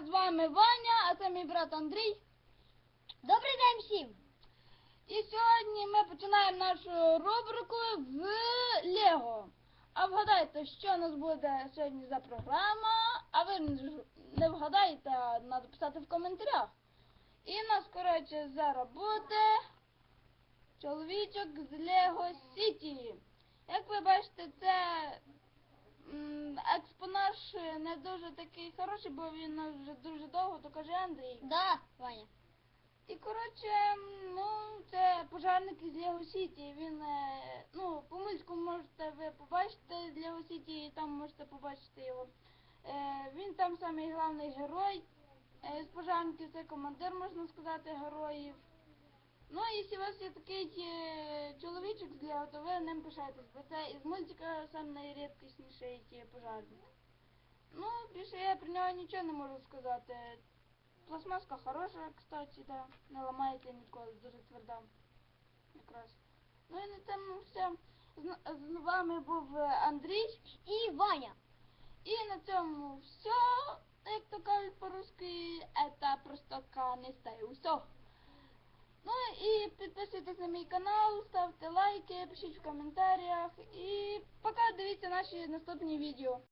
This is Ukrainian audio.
з вами Ваня, а це мій брат Андрій. Добрий день всім! І сьогодні ми починаємо нашу рубрику в Лего. А вгадайте, що у нас буде сьогодні за програма, а ви не вгадаєте, треба писати в коментарях. І в нас, коротше, зараз буде чоловічок з Лего Сіті. Як ви бачите, це експонаж не дуже такий хороший, бо він вже дуже довго, то каже Андрій. Да, Ваня. І коротше, ну, це пожарник із Лего Сіті. Він, е, ну, по мультику можете ви побачити з Лего Сіті, і там можете побачити його. Е, він там самий головний герой. Е, з пожарників це командир, можна сказати, героїв. Ну, якщо у вас є такий Лего, то ви ним пишаєтесь, бо це із мультика сам найрідкісніший ті пожарник. Ну, більше я про нього нічого не можу сказати. Пластмаска хороша, кстати, да. Не ламається ніколи, дуже тверда. Якраз. Ну і на цьому все. З, з вами був е, Андрій. І Ваня. І на цьому все, як то кажуть по-русски, это просто канистаю. Все. Ну і підписуйтесь на мій канал, ставте лайки, пишіть в коментарях. І пока дивіться наші наступні відео.